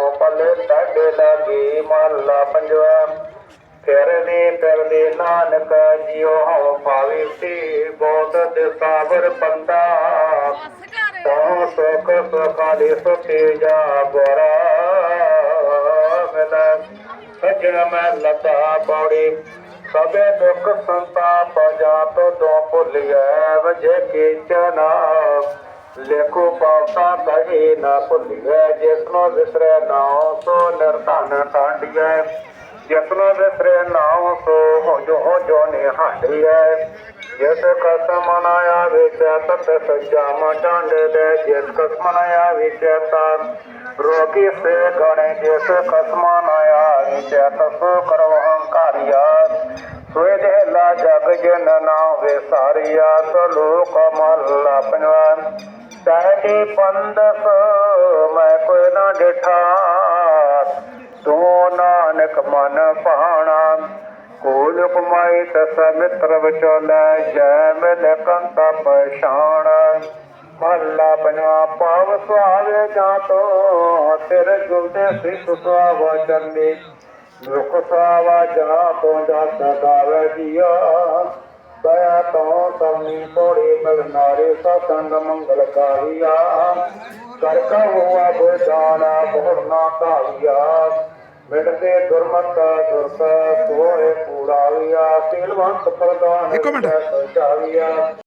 ਘਰੋਂ ਪੱਲੇ ਸਾਡੇ ਲਾਗੇ ਮਹੱਲਾ ਪੰਜਵਾ। ਫਿਰਦੇ ਫਿਰਦੇ ਨਾਨਕ ਜਿਉ ਹਉ ਪਾਵੇ ਤੇ ਬਹੁਤ ਦਿਸਾਵਰ ਬੰਦਾ। ਤਾਂ ਸੁਖ ਸੁਖਾਲੇ ਸੁਤੇ ਜਾ ਗੋਰਾ ਮਿਲੈ। ਸਜਣ ਮੈਂ ਲਤਾ ਪੌੜੀ, ਸਭੇ ਦੁੱਖ ਸੰਤਾਪ ਜਾਤ ਤੋਂ ਭੁੱਲਿਐ, ਵਜੇ ਕੇ ਚਨਾ ਲੇਖੋ ਪਾਪਾ ਕਹੇ ਨਾ ਭੁੱਲਿਐ ਜਿਸਨੋ ਵਿਸਰੈ ਨਾਉ ਸੋ ਨਿਰਧਨ ਕਾਂਡੀਐ ਜਿਸਨੋ ਵਿਸਰੈ ਨਾਉ ਸੋ ਹੋ ਜੋ ਹੋ ਜੋ ਨਿਹਾਂਡੀਐ ਜਿਸ ਕਸਮ ਮਨਾਇਆ ਵਿੱਚ ਤਤ ਸੱਚਾ ਮਟਾਂਡੇ ਦੇ। ਜਿਸ ਕਸਮ ਮਨਾਇਆ ਵਿੱਚ ਤਾਂ ਰੋਗੀ ਸੇ ਗਣੇ। ਜਿਸ ਕਸਮ ਮਨਾਇਆ ਵਿੱਚ ਤਸ ਕਰੋ ਹੰਕਾਰਿਆ। ਸੋਏ ਦੇ ਲਾ ਜਗ ਜਨ ਨਾ ਵਿਸਾਰਿਆ ਸਲੋਕ ਮਹਲਾ ਪੰਜਵਾ। ਸਹਿਜੇ ਪੰਦਸ ਮੈਂ ਕੋਈ ਨਾ ਡਿਠਾ ਤੂੰ ਨਾਨਕ ਮਨ ਪਾਣਾ ਕੋਲ ਕਮਾਈ ਤਸ ਮਿੱਤਰ ਵਿਚੋਲੇ ਜੈ ਮਿਲ ਕੰਤਾ ਪਛਾਣ। ਮਹਲਾ ਪੰਜਵਾ ਪਾਵ ਸੁਹਾਵੇ ਜਾਂ ਤੋ ਤੇਰੇ ਜੁਲਦੇ ਸਿੱਖ ਸੁਹਾਵਾ ਚੰਦੀ ਦੁਖ ਸੁਆਵਾ ਜਾਂ ਤੋਂ ਜਾ ਸਦਾਵੇ ਜੀਆ ਦਇਆ ਤੋਂ ਸਭਨੀ ਕੋੜੀ ਮਿਲ ਨਾਰੇ ਸਤੰਗ ਮੰਗਲ ਕਾਰਿਆ। ਕਰ ਕਹੁਆ ਬੁਝਾਣਾ ਬਹੁਨਾ ਕਾਲਿਆ ਮਿਟਦੇ ਦੁਰਮਤ ਦੁਰਕ ਸੋਏ ਕੂੜਾਲਿਆ ਸਿਲਵੰਤ ਪ੍ਰਦਾਨ ਇੱਕੋ ਮਿੰਟ। ਸਚਾਵਿਆ